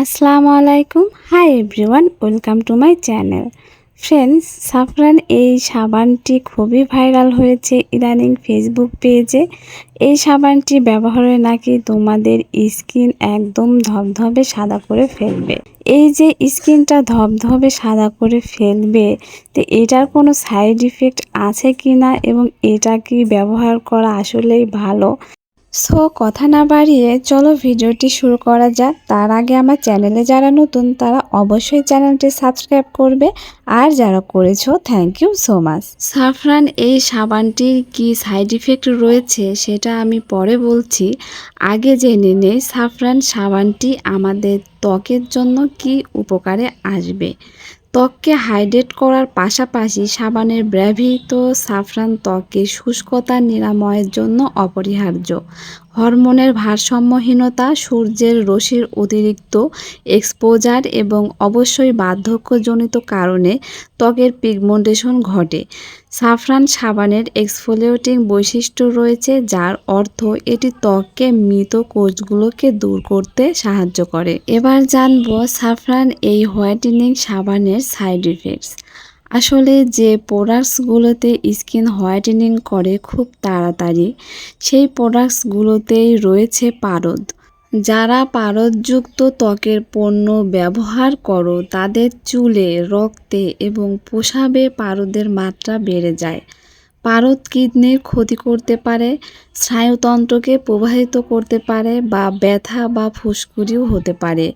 আসসালামু আলাইকুম। Hi everyone welcome to my channel friends saffron এই সাবানটি খুবই ভাইরাল হয়েছে ইদানিং ফেসবুক পেজে এই সাবানটি ব্যবহারে নাকি তোমাদের স্কিন একদম ধবধবে সাদা করে ফেলবে। এই যে স্কিনটা ধবধবে সাদা করে ফেলবে, তো এটার কোনো সাইড ইফেক্ট আছে কি না এবং এটা কি ব্যবহার করা আসলেই ভালো? সো কথা না বাড়িয়ে চলো ভিডিওটি শুরু করা যাক। তার আগে আমার চ্যানেলে যারা নতুন, তারা অবশ্যই চ্যানেলটি সাবস্ক্রাইব করবে। আর যারা করেছ thank you so much saffron, এই সাবানটির কি সাইড ইফেক্ট রয়েছে সেটা আমি পরে বলছি। আগে জেনে নেই সাফরান, সাবানটি আমাদের ত্বকের জন্য কি উপকারে আসবে? ত্বককে হাইড্রেট করার পাশাপাশি সাবানের ব্যবহৃত সাফরান ত্বকে শুষ্কতা নিরাময়ের জন্য অপরিহার্য। হরমোনের ভারসাম্যহীনতা সূর্যের রশ্মির অতিরিক্ত এক্সপোজার এবং অবশ্যই বার্ধক্যজনিত কারণে ত্বকের পিগমেন্টেশন ঘটে। সাফরান সাবানের এক্সফোলিয়েটিং বৈশিষ্ট্য রয়েছে যার অর্থ এটি ত্বককে মৃত কোষগুলোকে দূর করতে সাহায্য করে। এবার জানব সাফরান এই হোয়াইটেনিং সাবানের সাইড ইফেক্টস আসলে যে প্রোডাক্টসগুলোতে স্কিন হোয়াইটেনিং করে খুব তাড়াতাড়ি, সেই প্রোডাক্টসগুলোতেই রয়েছে পারদ। যারা পারদযুক্ত ত্বকের পণ্য ব্যবহার করো, তাদের চুলে, রক্তে এবং পোশাবে পারদের মাত্রা বেড়ে যায়। পারদ কিডনির ক্ষতি করতে পারে, স্নায়ুতন্ত্রকে প্রবাহিত করতে পারে বা ব্যথা বা ফুসকুড়িও হতে পারে।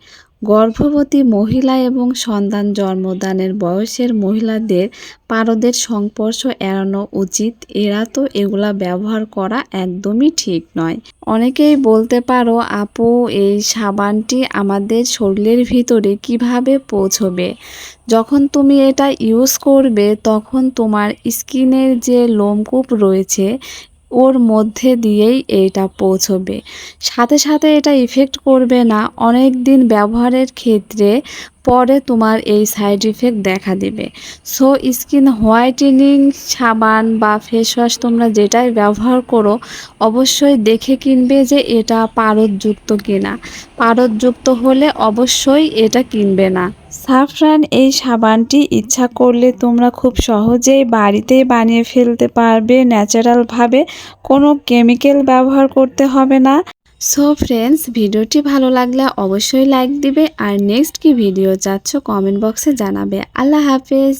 গর্ভবতী মহিলা এবং সন্তান জন্মদানের বয়সের মহিলাদের পারদের সংস্পর্শ এড়ানো উচিত। এরা তো এগুলা ব্যবহার করা একদমই ঠিক নয়। অনেকেই বলতে পারো, আপু, এই সাবানটি আমাদের শরীরের ভিতরে কীভাবে পৌঁছবে? যখন তুমি এটা ইউজ করবে, তখন তোমার স্কিনের যে লোমকূপ রয়েছে ওর মধ্যে দিয়েই এটা পৌঁছবে। সাথে সাথে এটা ইফেক্ট করবে না। অনেক দিন ব্যবহারের ক্ষেত্রে পরে তোমার এই সাইড ইফেক্ট দেখা দিবে। সো স্কিন হোয়াইটেনিং সাবান বা ফেস ওয়াশ তোমরা যেটাই ব্যবহার করো, অবশ্যই দেখে কিনবে যে এটা পারদযুক্ত কিনা। পারদযুক্ত হলে অবশ্যই এটা কিনবে না। সাফরান, এই সাবানটি ইচ্ছা করলে তোমরা খুব সহজেই বাড়িতেই বানিয়ে ফেলতে পারবে। ন্যাচারালভাবে কোনো কেমিক্যাল ব্যবহার করতে হবে না। সো ফ্রেন্ডস ভিডিওটি ভালো লাগলে অবশ্যই লাইক দিবে। আর নেক্সট কি ভিডিও চাচ্ছ কমেন্ট বক্সে জানাবে। আল্লাহ হাফেজ।